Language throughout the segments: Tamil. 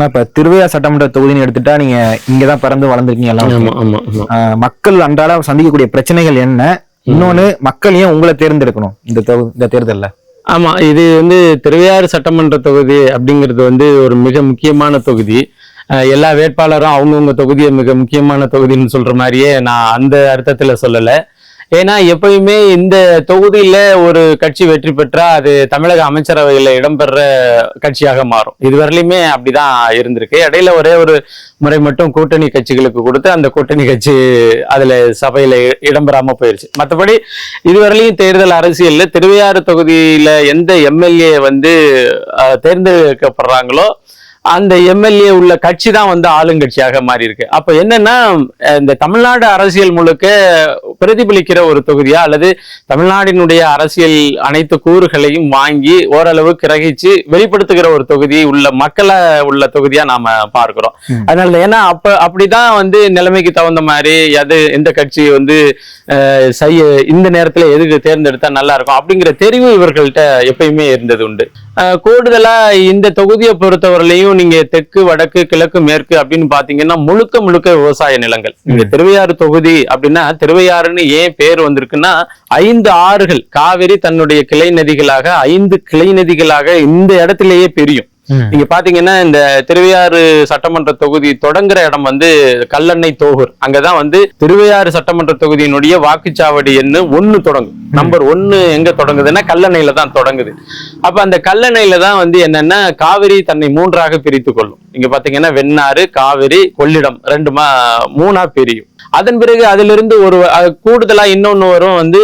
ஆனா இப்ப திருவையார் சட்டமன்ற தொகுதின்னு எடுத்துட்டா நீங்க இங்கதான் பிறந்து வளர்ந்துருக்கீங்க எல்லாம். மக்கள் அன்றாட சந்திக்கக்கூடிய பிரச்சனைகள் என்ன? இன்னொன்னு மக்கள் ஏன் உங்களை தேர்ந்தெடுக்கணும்? இந்த இந்த தேர்தல்ல. ஆமா இது வந்து திருவையாறு சட்டமன்ற தொகுதி அப்படிங்கிறது வந்து ஒரு மிக முக்கியமான தொகுதி. எல்லா வேட்பாளரும் அவங்கவுங்க தொகுதியை மிக முக்கியமான தொகுதின்னு சொல்ற மாதிரியே நான் அந்த அர்த்தத்துல சொல்லல. ஏன்னா எப்பயுமே இந்த தொகுதியில ஒரு கட்சி வெற்றி பெற்றா அது தமிழக அமைச்சரவையில இடம்பெற கட்சியாக மாறும். இதுவரையிலுமே அப்படிதான் இருந்திருக்கு. இடையில ஒரே ஒரு முறை மட்டும் கூட்டணி கட்சிகளுக்கு கொடுத்து அந்த கூட்டணி கட்சி அதுல சபையில இடம்பெறாம போயிருச்சு. மற்றபடி இதுவரையிலையும் தேர்தல் அரசியல்ல திருவையாறு தொகுதியில எந்த எம்எல்ஏ வந்து தேர்ந்தெடுக்கப்படுறாங்களோ அந்த எம்எல்ஏ உள்ள கட்சி தான் வந்து ஆளுங்கட்சியாக மாறி இருக்கு அப்ப என்னன்னா இந்த தமிழ்நாடு அரசியல் முழுக்க பிரதிபலிக்கிற ஒரு தொகுதியா அல்லது தமிழ்நாட்டினுடைய அரசியல் அனைத்து கூறுகளையும் வாங்கி ஓரளவு கிரகிச்சு வெளிப்படுத்துகிற ஒரு தொகுதி உள்ள மக்களை உள்ள தொகுதியா நாம பார்க்கிறோம். அதனால ஏன்னா அப்ப அப்படிதான் வந்து நிலைமைக்கு தகுந்த மாதிரி எது எந்த கட்சி வந்து செய்ய இந்த நேரத்துல எதுக்கு தேர்ந்தெடுத்தா நல்லா இருக்கும் அப்படிங்கிற தெரிவு இவர்கள்ட்ட எப்பயுமே இருந்தது உண்டு. கூடுதலா இந்த தொகுதியை பொறுத்தவரையிலையும் நீங்க தெற்கு வடக்கு கிழக்கு மேற்கு அப்படின்னு பாத்தீங்கன்னா முழுக்க முழுக்க விவசாய நிலங்கள். இந்த திருவையாறு தொகுதி அப்படின்னா திருவையாறுன்னு ஏன் பேர் வந்திருக்குன்னா ஐந்து ஆறுகள் காவிரி தன்னுடைய கிளை நதிகளாக ஐந்து கிளை நதிகளாக இந்த இடத்திலேயே பிரியும். நீங்க பாத்தீங்கன்னா இந்த திருவையாறு சட்டமன்ற தொகுதி தொடங்குற இடம் வந்து கல்லணை தோகூர். அங்கதான் வந்து திருவையாறு சட்டமன்ற தொகுதியினுடைய வாக்குச்சாவடி எண்ணு ஒண்ணு தொடங்கும். நம்பர் ஒண்ணு எங்க தொடங்குதுன்னா கல்லணையில தான் தொடங்குது. அப்ப அந்த கல்லணையில தான் வந்து என்னன்னா காவிரி தன்னை மூன்றாக பிரித்து கொள்ளும். இங்க பாத்தீங்கன்னா வெண்ணாறு காவிரி கொள்ளிடம் ரெண்டுமா மூணா பிரியும். அதன் பிறகு அதிலிருந்து ஒரு கூடுதலா இன்னொன்னு வரும் வந்து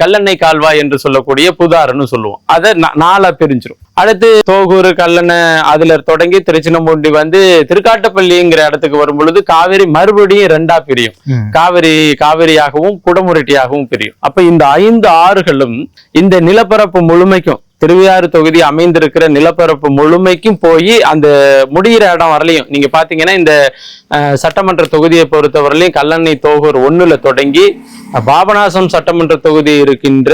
கல்லணை கால்வாய் என்று சொல்லக்கூடிய புதாறுன்னு சொல்லுவோம். அதை நாலா பிரிஞ்சிரும். அடுத்து தோகூர் கல்லணை அதுல தொடங்கி திருச்சினம்பூண்டி வந்து திருக்காட்டுப்பள்ளிங்கிற இடத்துக்கு வரும் பொழுது காவிரி மறுபடியும் ரெண்டா பிரியும். காவிரி காவிரியாகவும் குடமுரட்டியாகவும் பிரியும். அப்ப இந்த ஐந்து ஆறுகளும் இந்த நிலப்பரப்பு முழுமைக்கும் திருவையாறு தொகுதி அமைந்திருக்கிற நிலப்பரப்பு முழுமைக்கும் போய் அந்த முடிகிற இடம் வரலையும். நீங்க பாத்தீங்கன்னா இந்த சட்டமன்ற தொகுதியை பொறுத்தவரையிலையும் கல்லணை தோகூர் ஒண்ணுல தொடங்கி பாபநாசம் சட்டமன்ற தொகுதி இருக்கின்ற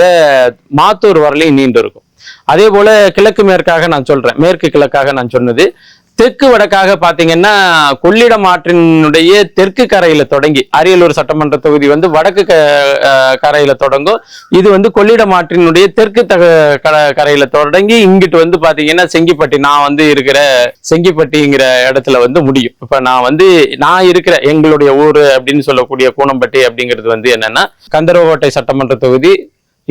மாத்தூர் வரலையும் நீண்டு இருக்கும். அதே போல கிழக்கு மேற்காக நான் சொல்றேன். மேற்கு கிழக்காக நான் சொன்னது. தெற்கு வடக்காக பார்த்தீங்கன்னா கொள்ளிடம் ஆற்றினுடைய தெற்கு கரையில தொடங்கி அரியலூர் சட்டமன்ற தொகுதி வந்து வடக்கு க- கரையில தொடங்கும். இது வந்து கொள்ளிடம் ஆற்றினுடைய தெற்கு தக க- கரையில தொடங்கி இங்கிட்டு வந்து பாத்தீங்கன்னா செங்கிப்பட்டி நான் வந்து இருக்கிற செங்கிப்பட்டிங்கிற இடத்துல வந்து முடியும். இப்ப நான் வந்து நான் இருக்கிற எங்களுடைய ஊர் அப்படின்னு சொல்லக்கூடிய கூனம்பட்டி அப்படிங்கிறது வந்து என்னன்னா கந்தரவோட்டை சட்டமன்ற தொகுதி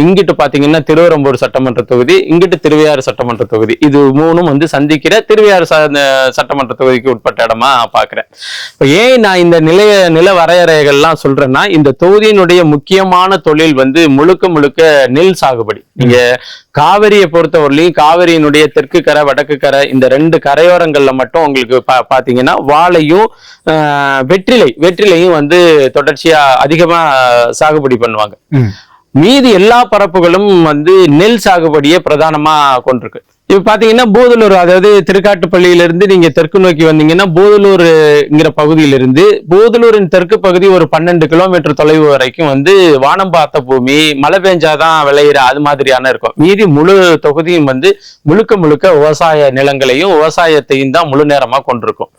இங்கிட்டு பாத்தீங்கன்னா திருவரம்பூர் சட்டமன்ற தொகுதி இங்கிட்டு திருவையாறு சட்டமன்ற தொகுதி. இது மூணும் வந்து சந்திக்கிற திருவையாறு சட்டமன்ற தொகுதிக்கு உட்பட்ட இடமா பாக்குறேன். இப்ப ஏன் நான் இந்த நிலைய நில வரையறைகள்லாம் சொல்றேன்னா இந்த தொகுதியினுடைய முக்கியமான தொழில் வந்து முழுக்க முழுக்க நெல் சாகுபடி. நீங்க காவிரியை பொறுத்தவரையிலையும் காவிரியினுடைய தெற்கு கரை வடக்கு கரை இந்த ரெண்டு கரையோரங்கள்ல மட்டும் உங்களுக்கு பா பாத்தீங்கன்னா வாழையும் வெற்றிலை வெற்றிலையும் வந்து தொடர்ச்சியா அதிகமா சாகுபடி பண்ணுவாங்க. மீதி எல்லா பரப்புகளும் வந்து நெல் சாகுபடியை பிரதானமா கொண்டிருக்கு. இப்ப பாத்தீங்கன்னா பூதலூர் அதாவது திருக்காட்டுப்பள்ளியிலிருந்து நீங்க தெற்கு நோக்கி வந்தீங்கன்னா பூதலூருங்கிற பகுதியிலிருந்து பூதலூரின் தெற்கு பகுதி ஒரு பன்னெண்டு கிலோமீட்டர் தொலைவு வரைக்கும் வந்து வானம் பார்த்த பூமி மழை பெஞ்சாதான் விளையிற அது மாதிரியான இருக்கும். மீதி முழு தொகுதியும் வந்து முழுக்க முழுக்க விவசாய நிலங்களையும் விவசாயத்தையும் தான் முழு நேரமா கொண்டிருக்கும்.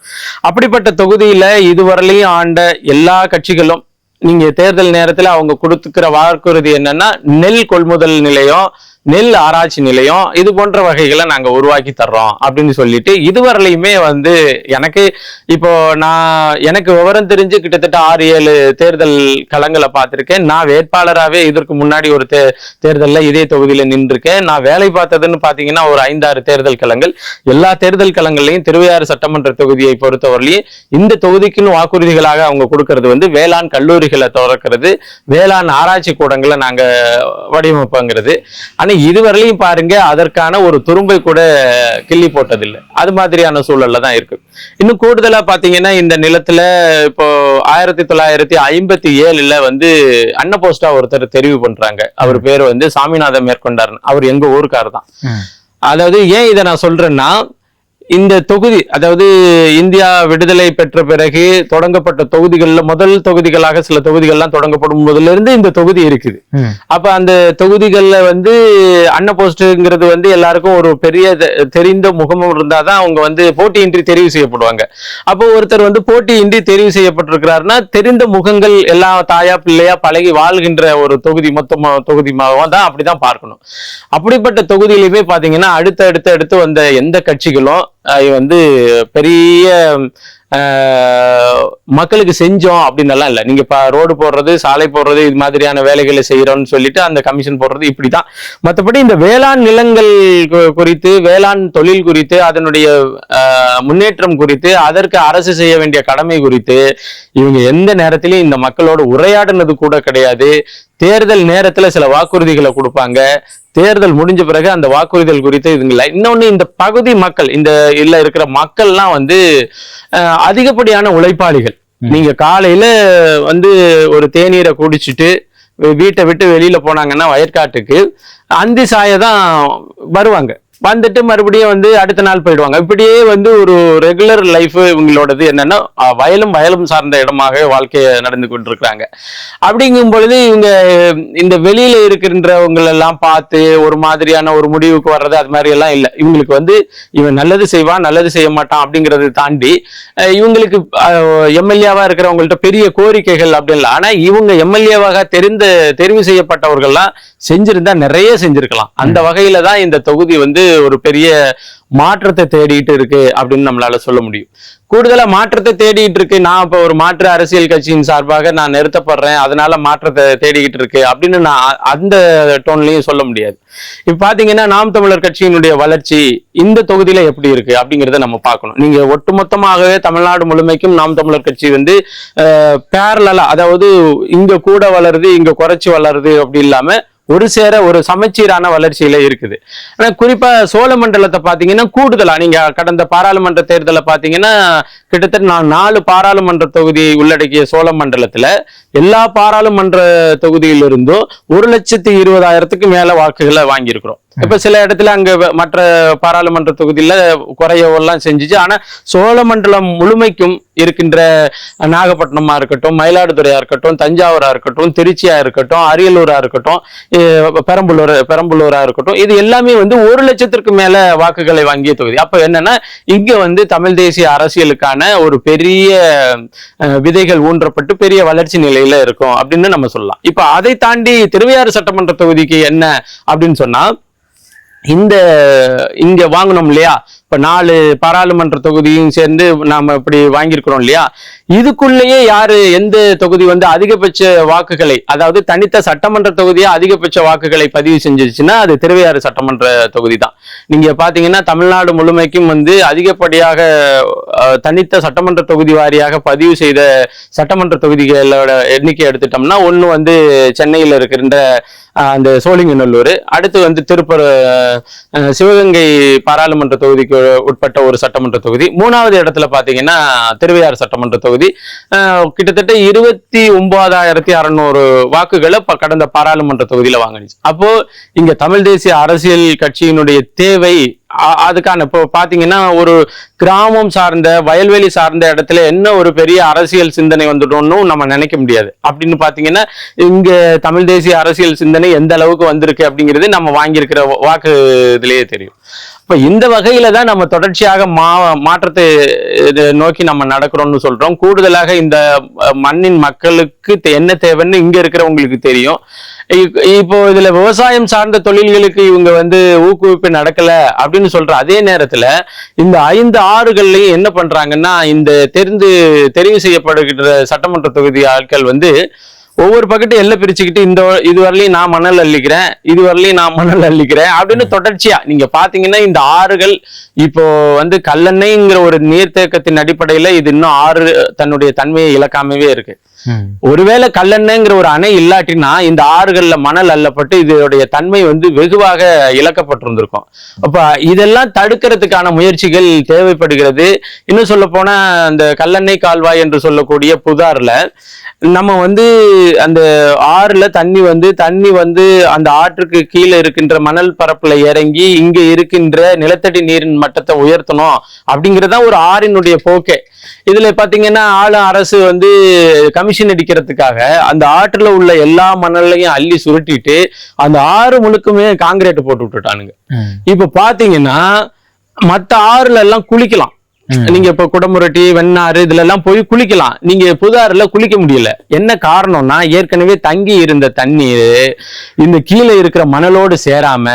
அப்படிப்பட்ட தொகுதியில இதுவரையிலையும் ஆண்ட எல்லா கட்சிகளும் நீங்க தேர்தல் நேரத்துல அவங்க கொடுத்துக்கிற வாக்குறுதி என்னன்னா நெல் கொள்முதல் நிலையம் நெல் ஆராய்ச்சி நிலையம் இது போன்ற வகைகளை நாங்கள் உருவாக்கி தர்றோம் அப்படின்னு சொல்லிட்டு இதுவரையிலையுமே வந்து எனக்கு இப்போ நான் எனக்கு விவரம் தெரிஞ்சு கிட்டத்தட்ட ஆறு ஏழு தேர்தல் களங்களை பார்த்துருக்கேன். நான் வேட்பாளராகவே இதற்கு முன்னாடி ஒரு தே தேர்தலில் இதே தொகுதியில் நின்றுருக்கேன். நான் வேலை பார்த்ததுன்னு பார்த்தீங்கன்னா ஒரு ஐந்தாறு தேர்தல் களங்கள். எல்லா தேர்தல் களங்கள்லையும் திருவையாறு சட்டமன்ற தொகுதியை பொறுத்தவரையிலையும் இந்த தொகுதிக்குன்னு வாக்குறுதிகளாக அவங்க கொடுக்கறது வந்து வேளாண் கல்லூரிகளை திறக்கிறது வேளாண் ஆராய்ச்சி கூடங்களை நாங்கள் வடிவமைப்புங்கிறது. ஆனால் இதுவரையிலையும் பாருங்க அதற்கான ஒரு துரும்பை கூட கிள்ளி போட்டதில்லை. அது மாதிரியான சூழல்ல தான் இருக்கு. இன்னும் கூடுதலா பாத்தீங்கன்னா இந்த நிலத்துல இப்போ ஆயிரத்தி தொள்ளாயிரத்தி ஐம்பத்தி ஏழுல வந்து அன்னபோஸ்டா ஒருத்தர் தெரிவு பண்றாங்க. அவர் பேர் வந்து சாமிநாதன் மேற்கொண்டார் அவர் எங்க ஊருக்கார் தான். அதாவது ஏன் இதை நான் சொல்றேன்னா இந்த தொகுதி அதாவது இந்தியா விடுதலை பெற்ற பிறகு தொடங்கப்பட்ட தொகுதிகள்ல முதல் தொகுதிகளாக சில தொகுதிகள்லாம் தொடங்கப்படும் போதுல இருந்து இந்த தொகுதி இருக்குது. அப்ப அந்த தொகுதிகள்ல வந்து அன்ன போஸ்ட்ங்கிறது வந்து எல்லாருக்கும் ஒரு பெரிய தெரிந்த முகமும் இருந்தாதான் அவங்க வந்து போட்டியின்றி தெரிவு செய்யப்படுவாங்க. அப்போ ஒருத்தர் வந்து போட்டியின்றி தெரிவு செய்யப்பட்டிருக்கிறாருன்னா தெரிந்த முகங்கள் எல்லாம் தாயா பிள்ளையா பழகி வாழ்கின்ற ஒரு தொகுதி மொத்தமா தொகுதி தான் அப்படிதான் பார்க்கணும். அப்படிப்பட்ட தொகுதியிலுமே பாத்தீங்கன்னா அடுத்து அடுத்து அடுத்து வந்த எந்த கட்சிகளும் இது வந்து பெரிய மக்களுக்கு செஞ்சோம் அப்படின்னு எல்லாம் இல்லை. நீங்க இப்போ ரோடு போடுறது சாலை போடுறது இது மாதிரியான வேலைகளை செய்யறோம்னு சொல்லிட்டு அந்த கமிஷன் போடுறது இப்படி தான் மற்றபடி இந்த வேளாண் நிலங்கள் குறித்து வேளாண் தொழில் குறித்து அதனுடைய முன்னேற்றம் குறித்து அதற்கு அரசு செய்ய வேண்டிய கடமை குறித்து இவங்க எந்த நேரத்திலையும் இந்த மக்களோட உரையாடினது கூட கிடையாது. தேர்தல் நேரத்துல சில வாக்குறுதிகளை கொடுப்பாங்க. தேர்தல் முடிஞ்ச பிறகு அந்த வாக்குறுதிகள் குறித்து இதுங்கள இன்னொன்னு இந்த பகுதி மக்கள் இந்த இல்ல இருக்கிற மக்கள்லாம் வந்து அதிகப்படியான உழைப்பாளிகள். நீங்க காலையில வந்து ஒரு தேநீரை குடிச்சிட்டு வீட்டை விட்டு வெளியில போனாங்கன்னா வயற்காட்டுக்கு அந்தி சாய தான் வருவாங்க. வந்துட்டு மறுபடியும் வந்து அடுத்த நாள் போயிடுவாங்க. இப்படியே வந்து ஒரு ரெகுலர் லைஃப் இவங்களோடது என்னன்னா வயலும் வயலும் சார்ந்த இடமாக வாழ்க்கையை நடந்து கொண்டிருக்கிறாங்க. அப்படிங்கும் பொழுது இவங்க இந்த வெளியில இருக்கின்றவங்க எல்லாம் பார்த்து ஒரு மாதிரியான ஒரு முடிவுக்கு வர்றது அது மாதிரி எல்லாம் இல்லை. இவங்களுக்கு வந்து இவன் நல்லது செய்வான் நல்லது செய்ய மாட்டான் அப்படிங்கறதை தாண்டி இவங்களுக்கு எம்எல்ஏவா இருக்கிறவங்கள்ட்ட பெரிய கோரிக்கைகள் அப்படி இல்லை. ஆனா இவங்க எம்எல்ஏவாக தெரிந்த தெரிவு செய்யப்பட்டவர்கள்லாம் செஞ்சிருந்தா நிறைய செஞ்சிருக்கலாம். அந்த வகையில தான் இந்த தொகுதி வந்து ஒரு பெரிய மாற்றத்தை தேடிட்டு இருக்கு அப்படின்னு நம்மளால சொல்ல முடியும். கூடுதலா மாற்றத்தை தேடிட்டு இருக்கு. நான் இப்ப ஒரு மாற்று அரசியல் கட்சியின் சார்பாக நான் நிறுத்தப்படுறேன். அதனால மாற்றத்தை தேடிக்கிட்டு இருக்கு அப்படின்னு நான் அந்த டோன்லயும் சொல்ல முடியாது. இப்ப பாத்தீங்கன்னா நாம் தமிழர் கட்சியினுடைய வளர்ச்சி இந்த தொகுதியில எப்படி இருக்கு அப்படிங்கறத நம்ம பார்க்கணும். நீங்க ஒட்டுமொத்தமாகவே தமிழ்நாடு முழுமைக்கும் நாம் தமிழர் கட்சி வந்து பேரலா அதாவது இங்க கூட வளருது இங்க குறைச்சி வளருது அப்படி இல்லாம ஒரு சேர ஒரு சமச்சீரான வளர்ச்சியில இருக்குது. ஆனா குறிப்பா சோழ மண்டலத்தை பாத்தீங்கன்னா கூடுதலா நீங்க கடந்த பாராளுமன்ற தேர்தலை பாத்தீங்கன்னா கிட்டத்தட்ட நான் நாலு பாராளுமன்ற தொகுதியை உள்ளடக்கிய சோழ மண்டலத்துல எல்லா பாராளுமன்ற தொகுதியிலிருந்தும் ஒரு லட்சத்தி இருபதாயிரத்துக்கு மேல வாக்குகளை வாங்கியிருக்கிறோம். இப்ப சில இடத்துல அங்க மற்ற பாராளுமன்ற தொகுதியில குறையவெல்லாம் செஞ்சுச்சு. ஆனா சோழ மண்டலம் முழுமைக்கும் இருக்கின்ற நாகப்பட்டினமா இருக்கட்டும் மயிலாடுதுறையா இருக்கட்டும் தஞ்சாவூரா இருக்கட்டும் திருச்சியா இருக்கட்டும் அரியலூரா இருக்கட்டும் பெரம்பலூர் பெரம்பலூரா இருக்கட்டும் இது எல்லாமே வந்து ஒரு லட்சத்திற்கு மேல வாக்குகளை வாங்கிய தொகுதி. அப்ப என்னன்னா இங்க வந்து தமிழ் தேசிய அரசியலுக்கான ஒரு பெரிய விதைகள் ஊன்றப்பட்டு பெரிய வளர்ச்சி நிலையில இருக்கும் அப்படின்னு நம்ம சொல்லலாம். இப்ப அதை தாண்டி திருவையாறு சட்டமன்ற தொகுதிக்கு என்ன அப்படின்னு சொன்னா இந்த இங்க வாங்கினோம் இல்லையா? இப்போ நாலு பாராளுமன்ற தொகுதியும் சேர்ந்து நாம் இப்படி வாங்கியிருக்கிறோம் இல்லையா? இதுக்குள்ளேயே யாரு எந்த தொகுதி வந்து அதிகபட்ச வாக்குகளை அதாவது தனித்த சட்டமன்ற தொகுதியா அதிகபட்ச வாக்குகளை பதிவு செஞ்சிருச்சுன்னா அது திருவையாறு சட்டமன்ற தொகுதி தான் நீங்க பாத்தீங்கன்னா தமிழ்நாடு முழுமைக்கும் வந்து அதிகப்படியாக தனித்த சட்டமன்ற தொகுதி வாரியாக பதிவு செய்த சட்டமன்ற தொகுதிகளோட எண்ணிக்கை எடுத்துட்டோம்னா ஒன்று வந்து சென்னையில் இருக்கின்ற அந்த சோழிங்கநல்லூர் அடுத்து வந்து திருப்பூர் சிவகங்கை பாராளுமன்ற தொகுதிக்கு உட்பட்ட ஒரு சட்டமன்ற தொகுதி. மூணாவது இடத்துல பாத்தீங்கன்னா திருவையாறு சட்டமன்ற தொகுதி. கிட்டத்தட்ட இருபத்தி ஒன்பதாயிரத்தி அறநூறு வாக்குகளை கடந்த பாராளுமன்ற தொகுதியில வாங்கினுச்சு. அப்போ இங்க தமிழ் தேசிய அரசியல் கட்சியினுடைய தேவை அதுக்கான இப்போ பாத்தீங்கன்னா ஒரு கிராமம் சார்ந்த வயல்வெளி சார்ந்த இடத்துல என்ன ஒரு பெரிய அரசியல் சிந்தனை வந்துட்டோம்னு நம்ம நினைக்க முடியாது. அப்படின்னு பாத்தீங்கன்னா இங்க தமிழ் தேசிய அரசியல் சிந்தனை எந்த அளவுக்கு வந்திருக்கு அப்படிங்கிறது நம்ம வாங்கியிருக்கிற வாக்கு இதுலயே தெரியும். இப்ப இந்த வகையில தான் நம்ம தொடர்ச்சியாக மா மாற்றத்தை இது நோக்கி நம்ம நடக்கிறோம்னு சொல்றோம். கூடுதலாக இந்த மண்ணின் மக்களுக்கு தே- என்ன தேவைன்னு இங்க இருக்கிறவங்களுக்கு தெரியும். இப்போ இதுல விவசாயம் சார்ந்த தொழில்களுக்கு இவங்க வந்து ஊக்குவிப்பு நடக்கல அப்படின்னு சொல்ற அதே நேரத்துல இந்த ஐந்து ஆறுகள்லையும் என்ன பண்றாங்கன்னா இந்த தெரிந்து தெரிவு செய்யப்படுகின்ற சட்டமன்ற தொகுதி ஆட்கள் வந்து ஒவ்வொரு பக்கெட்டு எல்லை பிரிச்சுக்கிட்டு இந்த இது வரலையும் நான் மணல் அள்ளிக்கிறேன் இது வரலையும் நான் மணல் அள்ளிக்கிறேன் அப்படின்னு தொடர்ச்சியா நீங்க பாத்தீங்கன்னா இந்த ஆறுகள் இப்போ வந்து கல்லெண்ணெய்ங்கிற ஒரு நீர்த்தேக்கத்தின் அடிப்படையில இது இன்னும் ஆறு தன்னுடைய தன்மையை இழக்காமவே இருக்கு. ஒருவேளை கல்லெண்ணங்கிற ஒரு அணை இல்லாட்டினா இந்த ஆறுகள்ல மணல் அல்லப்பட்டு இதோடைய தன்மை வந்து வெகுவாக இழக்கப்பட்டிருந்திருக்கும். அப்ப இதெல்லாம் தடுக்கிறதுக்கான முயற்சிகள் தேவைப்படுகிறது. இன்னும் சொல்ல போனா அந்த கல்லெண்ணெய் கால்வாய் என்று சொல்லக்கூடிய புதார்ல நம்ம வந்து அந்த ஆறுல தண்ணி வந்து தண்ணி வந்து அந்த ஆற்றுக்கு கீழே இருக்கின்ற மணல் பரப்புல இறங்கி இங்க இருக்கின்ற நிலத்தடி நீரின் மட்டத்தை உயர்த்தணும் அப்படிங்கறதான் ஒரு ஆறினுடைய போக்கே. இதுல பாத்தீங்கன்னா ஆளும் அரசு வந்து கமிஷன் அடிக்கிறதுக்காக அந்த ஆற்றுல உள்ள எல்லா மணலையும் அள்ளி சுருட்டிட்டு அந்த ஆறு முழுக்குமே காங்கிரீட் போட்டு விட்டுட்டானுங்க. இப்ப பாத்தீங்கன்னா மத்த ஆறுல எல்லாம் குளிக்கலாம். நீங்க இப்ப குடமுரட்டி வெண்ணாறு இதுல எல்லாம் போய் குளிக்கலாம். நீங்க புதாறுல குளிக்க முடியல. என்ன காரணம்னா ஏற்கனவே தங்கி இருந்த தண்ணீர் இந்த கீழே இருக்கிற மணலோடு சேராம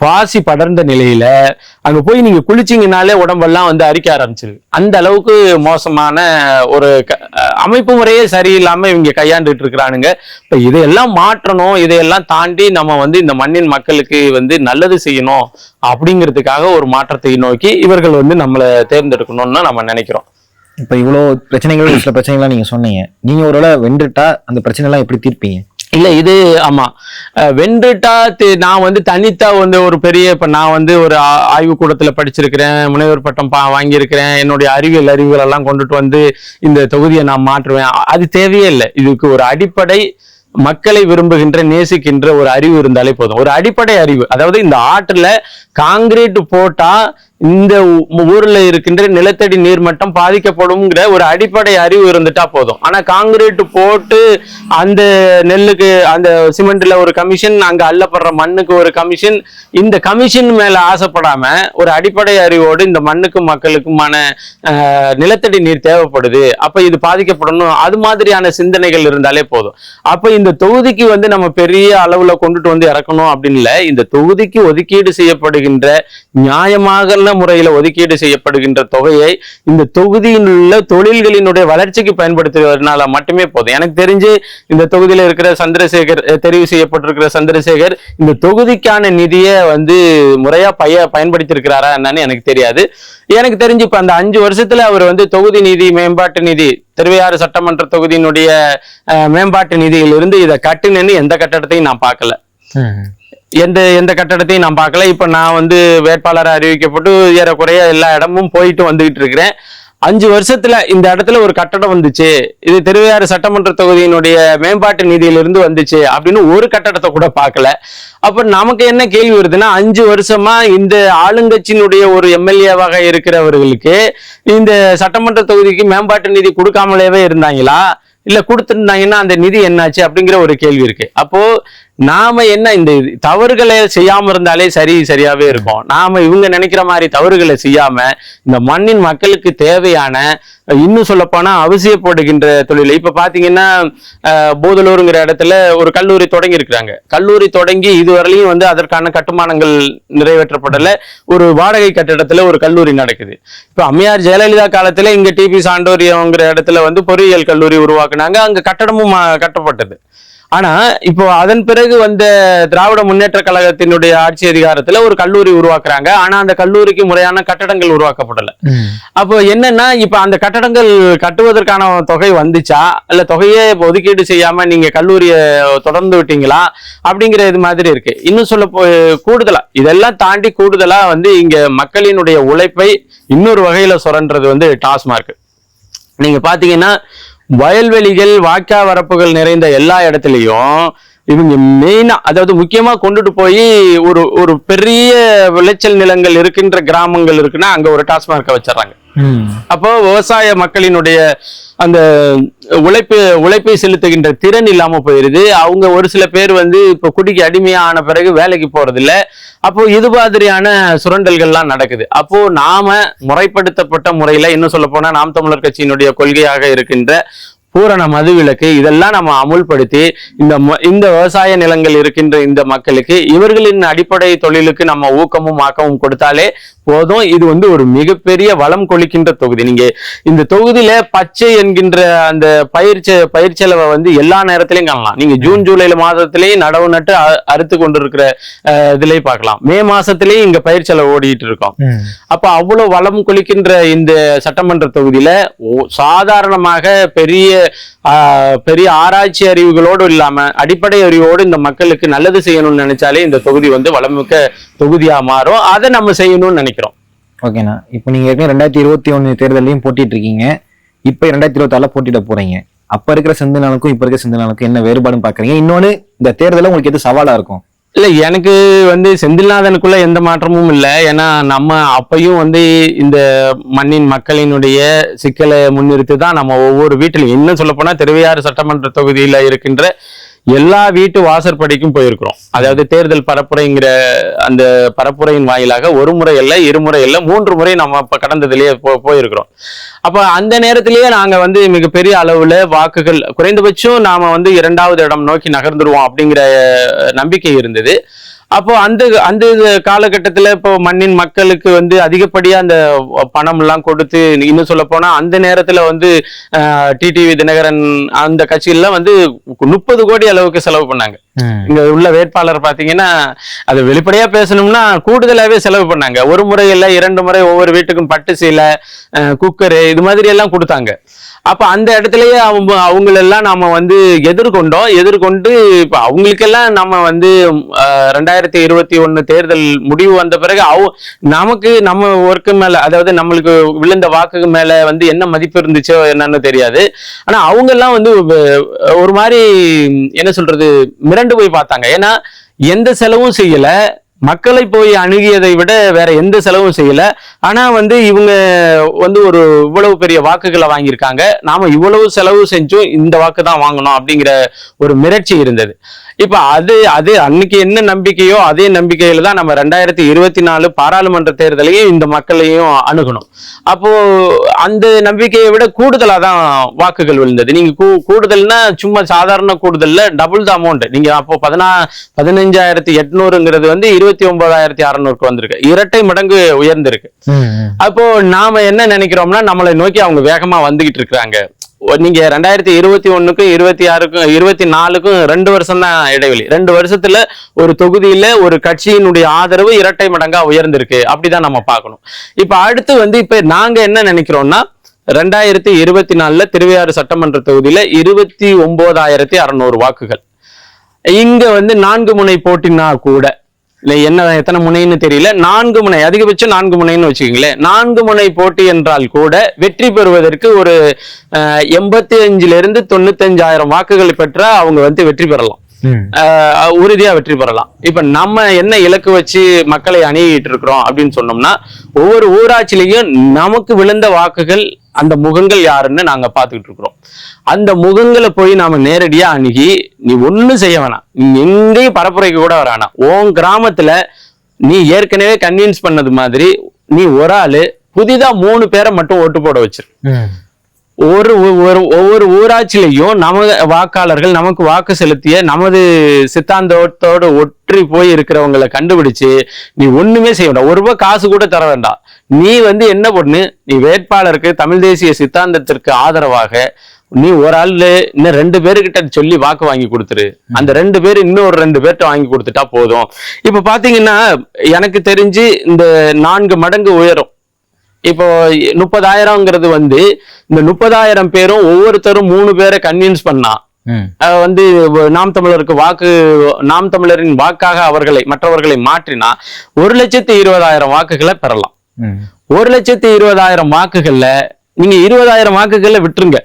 பாசி படர்ந்த நிலையில அங்க போய் நீங்க குளிச்சிங்கனாலே உடம்பெல்லாம் வந்து அரிக்க ஆரம்பிச்சிரு அந்த அளவுக்கு மோசமான ஒரு க- அமைப்பு முறையே சரியில்லாம இவங்க கையாண்டுட்டு இருக்கிறானுங்க. இப்ப இதையெல்லாம் மாற்றணும் இதையெல்லாம் தாண்டி நம்ம வந்து இந்த மண்ணின் மக்களுக்கு வந்து நல்லது செய்யணும் அப்படிங்கிறதுக்காக ஒரு மாற்றத்தை நோக்கி இவர்கள் வந்து நம்மளை தேர்ந்தெடுக்கணும்னு நம்ம நினைக்கிறோம். இப்ப இவ்வளவு பிரச்சனைகள் சில பிரச்சனைகள்லாம் நீங்க சொன்னீங்க. நீங்க ஒருவேளை வென்றுட்டா அந்த பிரச்சனை எல்லாம் எப்படி தீர்ப்பீங்க? இல்லை இது ஆமாம் வென்றுட்டா நான் வந்து தனித்தா வந்து ஒரு பெரிய இப்போ நான் வந்து ஒரு ஆய்வு ஆய்வுக்கூடத்துல படிச்சிருக்கிறேன் முனைவர் பட்டம் பா வாங்கியிருக்கிறேன் என்னுடைய அறிவியல் அறிவுகள் எல்லாம் கொண்டுட்டு வந்து இந்த தொகுதியை நான் மாற்றுவேன். அது தேவையே இல்லை. இதுக்கு ஒரு அடிப்படை மக்களை விரும்புகின்ற நேசிக்கின்ற ஒரு அறிவு இருந்தாலே போதும். ஒரு அடிப்படை அறிவு. அதாவது இந்த ஆற்றுல காங்கிரீட் போட்டா இந்த ஊர்ல இருக்கின்ற நிலத்தடி நீர்மட்டம் பாதிக்கப்படும்ங்கிற ஒரு அடிப்படை அறிவு இருந்துட்டா போதும். ஆனா காங்கிரீட் போட்டு அந்த நெல்லுக்கு அந்த சிமெண்ட்ல ஒரு கமிஷன் அங்க அள்ளப்படுற மண்ணுக்கு ஒரு கமிஷன் இந்த கமிஷன் மேல ஆசைப்படாம ஒரு அடிப்படை அறிவோடு இந்த மண்ணுக்கும் மக்களுக்குமான நிலத்தடி நீர் தேவைப்படுது. அப்ப இது பாதிக்கப்படணும். அது மாதிரியான சிந்தனைகள் இருந்தாலே போதும். அப்ப இந்த தொகுதிக்கு வந்து நம்ம பெரிய அளவுல கொண்டுட்டு வந்து இறக்கணும் அப்படின்னு இல்லை இந்த தொகுதிக்கு ஒதுக்கீடு செய்யப்படுகின்ற நியாயமாக முறையில ஒதுக்கீடு செய்யப்படுகின்ற தொகையை இந்த தொகுதியில் உள்ள தொழில்களினுடைய வளர்ச்சிக்கு பயன்படுத்துவதனால மட்டுமே போதும். எனக்கு தெரிஞ்சு இந்த தொகுதியில் இருக்கிற சந்திரசேகர் தெரிவு செய்யப்பட்டிருக்கிற சந்திரசேகர் இந்த தொகுதிக்கான நிதியை வந்து முறையா பய பயன்படுத்தி இருக்கிறாரா என்னன்னு எனக்கு தெரியாது. எனக்கு தெரிஞ்சு இப்ப அந்த அஞ்சு வருஷத்துல அவர் வந்து தொகுதி நிதி மேம்பாட்டு நிதி திருவையாறு சட்டமன்ற தொகுதியினுடைய மேம்பாட்டு நிதியிலிருந்து இதை கட்டுனேன்னு எந்த கட்டடத்தையும் நான் பார்க்கல. எந்த எந்த கட்டடத்தையும் நான் பார்க்கல. இப்போ நான் வந்து வேட்பாளராக அறிவிக்கப்பட்டு ஏறக்குறைய எல்லா இடமும் போயிட்டு வந்துகிட்டு இருக்கிறேன். அஞ்சு வருஷத்துல இந்த இடத்துல ஒரு கட்டடம் வந்துச்சு. இது திருவையாறு சட்டமன்ற தொகுதியினுடைய மேம்பாட்டு நிதியிலிருந்து வந்துச்சு அப்படின்னு ஒரு கட்டடத்தை கூட பார்க்கல. அப்ப நமக்கு என்ன கேள்வி வருதுன்னா அஞ்சு வருஷமா இந்த ஆளுங்கட்சியினுடைய ஒரு எம்எல்ஏவாக இருக்கிறவர்களுக்கு இந்த சட்டமன்ற தொகுதிக்கு மேம்பாட்டு நிதி கொடுக்காமலேவே இருந்தாங்களா? இல்ல கொடுத்துருந்தாங்கன்னா அந்த நிதி என்னாச்சு அப்படிங்கிற ஒரு கேள்வி இருக்கு. அப்போ நாம என்ன இந்த தவறுகளை செய்யாம இருந்தாலே சரி சரியாவே இருக்கும். நாம இவங்க நினைக்கிற மாதிரி தவறுகளை செய்யாம இந்த மண்ணின் மக்களுக்கு தேவையான இன்னும் சொல்லப்போனா அவசியப்படுகின்ற தொழில் இப்ப பாத்தீங்கன்னா போதலூருங்கிற இடத்துல ஒரு கல்லூரி தொடங்கி இருக்கிறாங்க. கல்லூரி தொடங்கி இதுவரையிலையும் வந்து அதற்கான கட்டுமானங்கள் நிறைவேற்றப்படல. ஒரு வாடகை கட்டிடத்துல ஒரு கல்லூரி நடக்குது. இப்ப அம்மையார் ஜெயலலிதா காலத்துல இங்க டிபி சாண்டோரியங்கிற இடத்துல வந்து பொறியியல் கல்லூரி உருவாக்குனாங்க. அங்க கட்டடமும் கட்டப்பட்டது. ஆனா இப்போ அதன் பிறகு வந்த திராவிட முன்னேற்ற கழகத்தினுடைய ஆட்சி அதிகாரத்துல ஒரு கல்லூரி உருவாக்குறாங்க. ஆனா அந்த கல்லூரிக்கு முறையான கட்டடங்கள் உருவாக்கப்படல. அப்போ என்னன்னா இப்ப அந்த கட்டடங்கள் கட்டுவதற்கான தொகை வந்துச்சா? இல்ல தொகையே ஒதுக்கீடு செய்யாம நீங்க கல்லூரியை தொடர்ந்து விட்டீங்களா? அப்படிங்கிற இது மாதிரி இருக்கு. இன்னும் சொல்ல போ கூடுதலா இதெல்லாம் தாண்டி கூடுதலா வந்து இங்க மக்களினுடைய உழைப்பை இன்னொரு வகையில சுரண்டுறது வந்து டாஸ்மார்க். நீங்க பாத்தீங்கன்னா வயல்வெளிகள் வாய்க்கா வரப்புகள் நிறைந்த எல்லா இடத்துலையும் இவங்க மெயினா அதாவது முக்கியமா கொண்டுட்டு போய் ஒரு ஒரு பெரிய விளைச்சல் நிலங்கள் இருக்கின்ற கிராமங்கள் இருக்குன்னா அங்க ஒரு டாஸ்மார்க்கை வச்சிடறாங்க. அப்போ விவசாய மக்களினுடைய அந்த உழைப்பு உழைப்பை செலுத்துகின்ற திறன் இல்லாம போயிருது. அவங்க ஒரு சில பேர் வந்து இப்ப குடிக்கு அடிமையா ஆன பிறகு வேலைக்கு போறதில்ல. அப்போ இது மாதிரியான சுரண்டல்கள்லாம் நடக்குது. அப்போ நாம முறைப்படுத்தப்பட்ட முறையில இன்னும் சொல்ல போனா நாம் தமிழர் கட்சியினுடைய கொள்கையாக இருக்கின்ற பூரண மதுவிலக்கு இதெல்லாம் நம்ம அமுல்படுத்தி இந்த ம- இந்த விவசாய நிலங்கள் இருக்கின்ற இந்த மக்களுக்கு இவர்களின் அடிப்படை தொழிலுக்கு நம்ம ஊக்கமும் ஆக்கமும் கொடுத்தாலே போதும். இது வந்து ஒரு மிகப்பெரிய வளம் கொளிக்கின்ற தொகுதி. நீங்க இந்த தொகுதியில பச்சை என்கின்ற அந்த பயிர் செ- பயிர் செலவை வந்து எல்லா நேரத்திலையும் காணலாம். நீங்க ஜூன் ஜூலை மாதத்திலேயும் நடவு நட்டு அறுத்து கொண்டிருக்கிற அஹ், இதுலயும் பார்க்கலாம். மே மாசத்திலேயும் இங்க பயிர் செலவு ஓடிட்டு இருக்கோம். அப்ப அவ்வளவு வளம் கொளிக்கின்ற இந்த சட்டமன்ற தொகுதியில சாதாரணமாக பெரிய பெரிய ஆராய்ச்சி அறிவுகளோடு இல்லாம அடிப்படை அறிவோடு இந்த மக்களுக்கு நல்லது செய்யணும்னு நினைச்சாலே இந்த தொகுதி வந்து வளமிக்க தொகுதியா மாறும். அதை நம்ம செய்யணும்னு நினைக்கிறோம். ஓகேண்ணா. இப்போ நீங்க ஏற்கனவே ரெண்டாயிரத்தி இருபத்தி ஒன்னு தேர்தலையும் போட்டிட்டு இருக்கீங்க இப்போ ரெண்டாயிரத்தி இருபத்தாறுல போட்டிட போறீங்க. அப்ப இருக்கிற சிந்தனாலுக்கும் இப்ப இருக்கிற சிந்தனாலுக்கும் என்ன வேறுபாடும் பாக்குறீங்க. இன்னொன்னு இந்த தேர்தல உங்களுக்கு எது சவாலா இருக்கும்? இல்லை எனக்கு வந்து செந்தில்நாதனுக்குள்ள எந்த மாற்றமும் இல்லை. ஏன்னா நம்ம அப்பையும் வந்து இந்த மண்ணின் மக்களினுடைய சிக்கலை முன்னிறுத்தி தான் நம்ம ஒவ்வொரு வீட்டிலும் இன்னும் சொல்லப்போனால் திருவையாறு சட்டமன்ற தொகுதியில் இருக்கின்ற எல்லா வீட்டு வாசற்படிக்கும் போயிருக்கிறோம். அதாவது தேர்தல் பரப்புரைங்கிற அந்த பரப்புரையின் வாயிலாக ஒரு முறை இல்லை இருமுறை இல்லை மூன்று முறை நம்ம இப்ப கடந்ததுலயே போ போயிருக்கிறோம். அப்ப அந்த நேரத்திலேயே நாங்க வந்து மிகப்பெரிய அளவுல வாக்குகள் குறைந்தபட்சம் நாம வந்து இரண்டாவது இடம் நோக்கி நகர்ந்துருவோம் அப்படிங்கிற நம்பிக்கை இருந்தது. அப்போ அந்த அந்த காலகட்டத்துல இப்போ மண்ணின் மக்களுக்கு வந்து அதிகப்படியா அந்த பணம் எல்லாம் கொடுத்து இன்னும் சொல்ல போனா அந்த நேரத்துல வந்து டிடிவி தினகரன் அந்த கட்சியில வந்து முப்பது கோடி அளவுக்கு செலவு பண்ணாங்க. இங்க உள்ள வேட்பாளர் பாத்தீங்கன்னா அது வெளிப்படையா பேசணும்னா கூடுதலாவே செலவு பண்ணாங்க. ஒரு முறை இல்ல இரண்டு முறை ஒவ்வொரு வீட்டுக்கும் பட்டு சீலை குக்கரு இது மாதிரி எல்லாம் கொடுத்தாங்க. அப்ப அந்த இடத்துலயே அவங்க அவங்களெல்லாம் நாம வந்து எதிர்கொண்டோம். எதிர்கொண்டு இப்ப அவங்களுக்கெல்லாம் நம்ம வந்து ரெண்டாயிரத்தி இருபத்தி ஒன்று தேர்தல் முடிவு வந்த பிறகு அவ நமக்கு நம்ம ஒர்க்கு மேல அதாவது நம்மளுக்கு விழுந்த வாக்குக்கு மேல வந்து என்ன மதிப்பு இருந்துச்சோ என்னன்னு தெரியாது. ஆனா அவங்க எல்லாம் வந்து ஒரு மாதிரி என்ன சொல்றது மிரண்டு போய் பார்த்தாங்க. ஏன்னா எந்த செலவும் செய்யல. மக்களை போய் அணுகியதை விட வேற எந்த செலவும் செய்யல. ஆனா வந்து இவங்க வந்து ஒரு இவ்வளவு பெரிய வாக்குகளை வாங்கியிருக்காங்க. நாம இவ்வளவு செலவு செஞ்சும் இந்த வாக்கு தான் வாங்கணும் அப்படிங்கிற ஒரு மிரட்சி இருந்தது. இப்ப அது அது அன்னைக்கு என்ன நம்பிக்கையோ அதே நம்பிக்கையில தான் நம்ம ரெண்டாயிரத்தி இருபத்தி நாலு பாராளுமன்ற தேர்தலையும் இந்த மக்களையும் அணுகணும். அப்போ அந்த நம்பிக்கையை விட கூடுதலா தான் வாக்குகள் விழுந்தது. நீங்க கூ- கூடுதல்னா சும்மா சாதாரண கூடுதல்ல டபுள் த அமௌண்ட் நீங்க அப்போ பதினா பதினஞ்சாயிரத்தி எட்நூறுங்கிறது வந்து இருபத்தி ஒன்பதாயிரத்தி அறநூறுக்கு வந்திருக்கு. இரட்டை மடங்கு உயர்ந்திருக்கு. அப்போ நாம என்ன நினைக்கிறோம்னா நம்மளை நோக்கி அவங்க வேகமா வந்துகிட்டு இருக்கிறாங்க. நீங்க ரெண்டாயிரத்தி இருபத்தி ஒண்ணுக்கும் இருபத்தி ஆறுக்கும் இருபத்தி நாலுக்கும் ரெண்டு வருஷம் தான் இடைவெளி. ரெண்டு வருஷத்துல ஒரு தொகுதியில ஒரு கட்சியினுடைய ஆதரவு இரட்டை மடங்கா உயர்ந்திருக்கு. அப்படிதான் நம்ம பார்க்கணும். இப்ப அடுத்து வந்து இப்ப நாங்க என்ன நினைக்கிறோம்னா ரெண்டாயிரத்தி இருபத்தி நாலுல திருவையாறு சட்டமன்ற தொகுதியில இருபத்தி ஒன்பதாயிரத்தி அறுநூறு வாக்குகள். இங்க வந்து நான்கு முனை போட்டினா கூட இல்ல என்ன எத்தனை முனைன்னு தெரியல. நான்கு முனை அதிகபட்சம் நான்கு முனைன்னு வச்சுக்கோங்களேன். நான்கு முனை போட்டி என்றால் கூட வெற்றி பெறுவதற்கு ஒரு அஹ், எண்பத்தி அஞ்சுல இருந்து தொண்ணூத்தஞ்சாயிரம் வாக்குகள் பெற்ற அவங்க வந்து வெற்றி பெறலாம். உறுதியா வெற்றி பெறலாம். இப்ப நம்ம என்ன இலக்கு வச்சு மக்களை அணுகிட்டு இருக்கிறோம் அப்படின்னு சொன்னோம்னா ஒவ்வொரு ஊராட்சியிலையும் நமக்கு விழுந்த வாக்குகள் அந்த முகங்கள் யாருன்னு நாங்க பாத்துக்கிட்டு இருக்கிறோம். அந்த முகங்களை போய் நாம நேரடியா அணுகி நீ ஒண்ணும் செய்ய வேணாம். நீ எங்கேயும் பரப்புரைக்கு கூட வர வேணாம். உன் கிராமத்துல நீ ஏற்கனவே கன்வின்ஸ் பண்ணது மாதிரி நீ ஒரு ஆளு புதிதா மூணு பேரை மட்டும் ஓட்டு போட வச்சிரு. ஒரு ஒரு ஒவ்வொரு ஊராட்சியிலையும் நமது வாக்காளர்கள் நமக்கு வாக்கு செலுத்திய நமது சித்தாந்தத்தோடு ஒற்றி போய் இருக்கிறவங்களை கண்டுபிடிச்சு நீ ஒண்ணுமே செய்ய வேண்டாம். ஒரு ரூபாய் காசு கூட தர வேண்டாம். நீ வந்து என்ன பண்ணு? நீ வேட்பாளருக்கு தமிழ் தேசிய சித்தாந்தத்திற்கு ஆதரவாக நீ ஒரு ஆளு இன்னும் ரெண்டு பேருக்கிட்ட சொல்லி வாக்கு வாங்கி கொடுத்துரு. அந்த ரெண்டு பேர் இன்னும் ஒரு ரெண்டு பேர்கிட்ட வாங்கி கொடுத்துட்டா போதும். இப்ப பாத்தீங்கன்னா எனக்கு தெரிஞ்சு இந்த நான்கு மடங்கு உயரும். இப்போ முப்பதாயிரம்ங்கிறது வந்து இந்த முப்பதாயிரம் பேரும் ஒவ்வொருத்தரும் மூணு பேரை கன்வின்ஸ் பண்ணா வந்து நாம் தமிழருக்கு வாக்கு நாம் தமிழரின் வாக்காக அவர்களை மற்றவர்களை மாற்றினா ஒரு லட்சத்தி இருபதாயிரம் வாக்குகளை பெறலாம். ஒரு லட்சத்தி இருபதாயிரம் வாக்குகள்ல நீங்க இருபதாயிரம் வாக்குகளை விட்டுருங்க.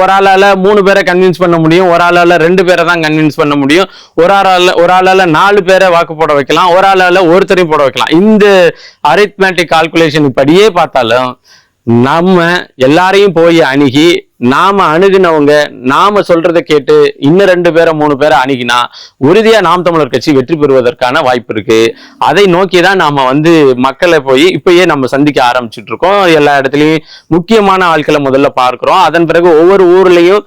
ஒரு ஆளால மூணு பேரை கன்வின்ஸ் பண்ண முடியும். ஒரு ஆளால ரெண்டு பேரை தான் கன்வின்ஸ் பண்ண முடியும். ஒரு ஆளால ஒரு ஆளால நாலு பேரை வாக்கு போட வைக்கலாம். ஒரு ஆளால ஒருத்தரையும் போட வைக்கலாம். இந்த அரித்மேட்டிக் கால்குலேஷன் படியே பார்த்தாலும் நம்ம எல்லாரையும் போய் அணுகி நாம அணுகுனவங்க நாம சொல்றதை கேட்டு இன்னும் ரெண்டு பேரை மூணு பேரை அணுகினா உறுதியா நாம் தமிழர் கட்சி வெற்றி பெறுவதற்கான வாய்ப்பு இருக்கு. அதை நோக்கி தான் நாம வந்து மக்களை போய் இப்பயே நம்ம சந்திக்க ஆரம்பிச்சுட்டு இருக்கோம் எல்லா இடத்துலயும் முக்கியமான ஆட்களை முதல்ல பார்க்கிறோம். அதன் பிறகு ஒவ்வொரு ஊர்லயும்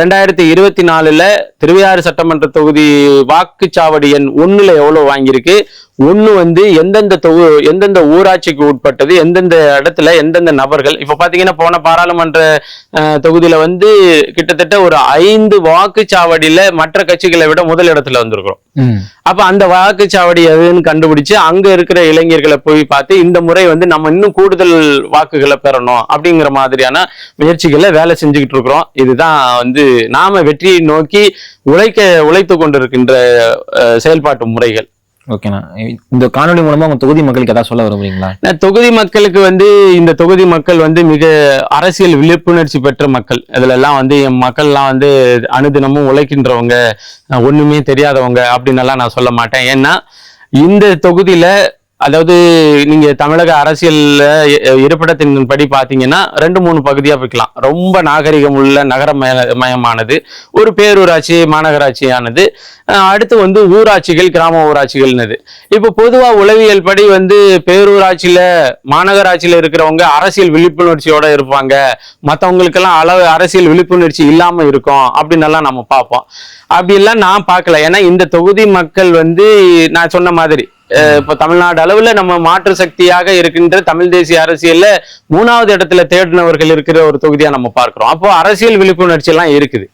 ரெண்டாயிரத்தி இருபத்தி நாலுல திருவையாறு சட்டமன்ற தொகுதி வாக்குச்சாவடி எண் ஒண்ணுல எவ்வளவு வாங்கியிருக்கு? ஒண்ணு வந்து எந்தெந்த தொகு எந்தெந்த ஊராட்சிக்கு உட்பட்டது எந்தெந்த இடத்துல எந்தெந்த நபர்கள். இப்ப பாத்தீங்கன்னா போன பாராளுமன்ற தொகுதியில வந்து கிட்டத்தட்ட ஒரு ஐந்து வாக்குச்சாவடியில மற்ற கட்சிகளை விட முதல் இடத்துல வந்திருக்கிறோம். அப்ப அந்த வாக்குச்சாவடி எதுன்னு கண்டுபிடிச்சு அங்க இருக்கிற இளைஞர்களை போய் பார்த்து இந்த முறை வந்து நம்ம இன்னும் கூடுதல் வாக்குகளை பெறணும் அப்படிங்கிற மாதிரியான முயற்சிகளை வேலை செஞ்சுக்கிட்டு இருக்கிறோம். இதுதான் வந்து நாம வெற்றியை நோக்கி உழைக்க உழைத்து கொண்டிருக்கின்ற செயல்பாட்டு முறைகள். ஓகேண்ணா இந்த காணொலி மூலமா உங்க தொகுதி மக்களுக்கு ஏதாவது சொல்ல விரும்புறீங்களா? நான் தொகுதி மக்களுக்கு வந்து இந்த தொகுதி மக்கள் வந்து மிக அரசியல் விழிப்புணர்ச்சி பெற்ற மக்கள். இதுல எல்லாம் வந்து என் மக்கள்லாம் வந்து அனுதினமும் உழைக்கின்றவங்க ஒண்ணுமே தெரியாதவங்க அப்படின்னு எல்லாம் நான் சொல்ல மாட்டேன். ஏன்னா இந்த தொகுதியில அதாவது நீங்க தமிழக அரசியல்ல இருப்பிடத்தின் படி பாத்தீங்கன்னா ரெண்டு மூணு பகுதியா பிரிக்கலாம். ரொம்ப நாகரிகம் உள்ள நகர மயமானது ஒரு பேரூராட்சி மாநகராட்சியானது அடுத்து வந்து ஊராட்சிகள் கிராம ஊராட்சிகள்னது. இப்போ பொதுவா உளவியல் படி வந்து பேரூராட்சியில மாநகராட்சியில இருக்கிறவங்க அரசியல் விழிப்புணர்ச்சியோட இருப்பாங்க. மற்றவங்களுக்கெல்லாம் அளவு அரசியல் விழிப்புணர்ச்சி இல்லாம இருக்கும் அப்படின்னு எல்லாம் நம்ம பார்ப்போம். அப்படி எல்லாம் நான் பார்க்கல. ஏன்னா இந்த தொகுதி மக்கள் வந்து நான் சொன்ன மாதிரி இப்போ தமிழ்நாடு அளவுல நம்ம மாற்று சக்தியாக இருக்கின்ற தமிழ் தேசிய அரசியல்ல மூணாவது இடத்துல தேடினவர்கள் இருக்கிற ஒரு தொகுதியா நம்ம பார்க்கிறோம். அப்போ அரசியல் விழிப்புணர்ச்சி எல்லாம் இருக்குது.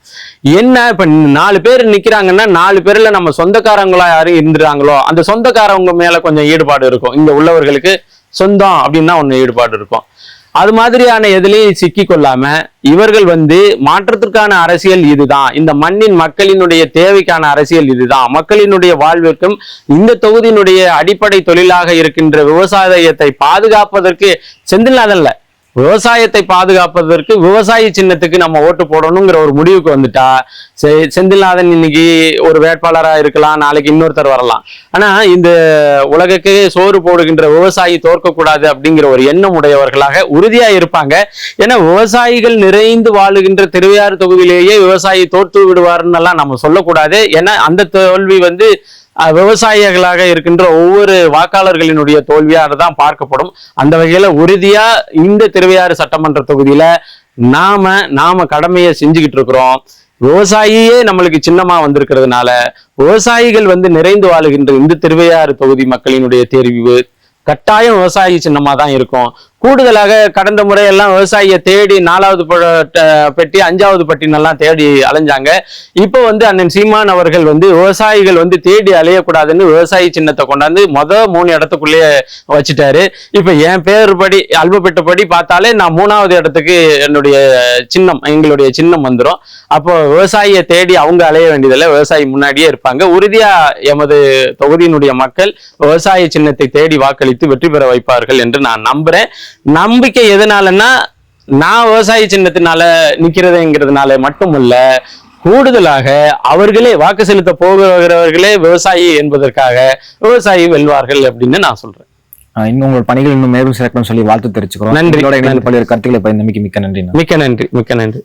என்ன இப்ப நாலு பேர் நிக்கிறாங்கன்னா நாலு பேர்ல நம்ம சொந்தக்காரங்களா யாரும் இருந்துறாங்களோ அந்த சொந்தக்காரவங்க மேல கொஞ்சம் ஈடுபாடு இருக்கும். இங்க உள்ளவர்களுக்கு சொந்தம் அப்படின்னா ஒன்று ஈடுபாடு இருக்கும். அது மாதிரியான எதுலையும் சிக்கி கொள்ளாம இவர்கள் வந்து மாற்றத்திற்கான அரசியல் இதுதான். இந்த மண்ணின் மக்களினுடைய தேவைக்கான அரசியல் இதுதான். மக்களினுடைய வாழ்விற்கும் இந்த தொகுதியினுடைய அடிப்படை தொழிலாக இருக்கின்ற விவசாயத்தை பாதுகாப்பதற்கு செந்தில்நாதன்ல விவசாயத்தை பாதுகாப்பதற்கு விவசாய சின்னத்துக்கு நம்ம ஓட்டு போடணுங்கிற ஒரு முடிவுக்கு வந்துட்டா செ- செந்தில்நாதன் இன்னைக்கு ஒரு வேட்பாளரா இருக்கலாம் நாளைக்கு இன்னொருத்தர் வரலாம். ஆனா இந்த உலகுக்கு சோறு போடுகின்ற விவசாயி தோற்கக்கூடாது அப்படிங்கிற ஒரு எண்ணம் உடையவர்களாக உறுதியா இருப்பாங்க. ஏன்னா விவசாயிகள் நிறைந்து வாழுகின்ற திருவையாறு தொகுதியிலேயே விவசாயி தோற்று விடுவாருன்னு எல்லாம் நம்ம சொல்லக்கூடாது. ஏன்னா அந்த தோல்வி வந்து விவசாயிகளாக இருக்கின்ற ஒவ்வொரு வாக்காளர்களினுடைய தோல்வியாக தான் பார்க்கப்படும். அந்த வகையில் உறுதியாக இந்த திருவையாறு சட்டமன்ற தொகுதியில நாம நாம கடமையை செஞ்சுக்கிட்டு இருக்கிறோம். விவசாயியே நம்மளுக்கு சின்னமா வந்திருக்கிறதுனால விவசாயிகள் வந்து நிறைந்து வாழுகின்ற இந்த திருவையாறு தொகுதி மக்களினுடைய தெரிவு கட்டாயம் விவசாயி சின்னமா தான் இருக்கும். கூடுதலாக கடந்த முறையெல்லாம் விவசாயியை தேடி நாலாவது பெட்டி அஞ்சாவது பட்டினெல்லாம் தேடி அலைஞ்சாங்க. இப்போ வந்து அண்ணன் சீமான் அவர்கள் வந்து விவசாயிகள் வந்து தேடி அலையக்கூடாதுன்னு விவசாயி சின்னத்தை கொண்டாந்து மொத மூணு இடத்துக்குள்ளேயே வச்சுட்டாரு. இப்போ என் பேர் படி அல்பப்பட்டபடி பார்த்தாலே நான் மூணாவது இடத்துக்கு என்னுடைய சின்னம் எங்களுடைய சின்னம் வந்துடும் அப்போ விவசாயியை தேடி அவங்க அலைய வேண்டியதில்லை. விவசாயி முன்னாடியே இருப்பாங்க. உறுதியா எமது தொகுதியினுடைய மக்கள் விவசாய சின்னத்தை தேடி வாக்களித்து வெற்றி பெற வைப்பார்கள் என்று நான் நம்புறேன். நம்பிக்கை எதனாலன்னா நான் விவசாய சின்னத்தினால நிக்கிறதுங்கிறதுனால மட்டுமல்ல கூடுதலாக அவர்களே வாக்கு செலுத்த போகிறவர்களே விவசாயி என்பதற்காக விவசாயி வெல்வார்கள் அப்படின்னு நான் சொல்றேன். இன்னும் உங்களோட பணிகள் இன்னும் மேலும் சிறக்கணும்னு சொல்லி வாழ்த்து தெரிவிச்சுக்கிறோம். நன்றி. பல்வேறு கருத்துக்களை பயந்தமைக்கு மிக்க நன்றி. மிக்க நன்றி. மிக்க நன்றி.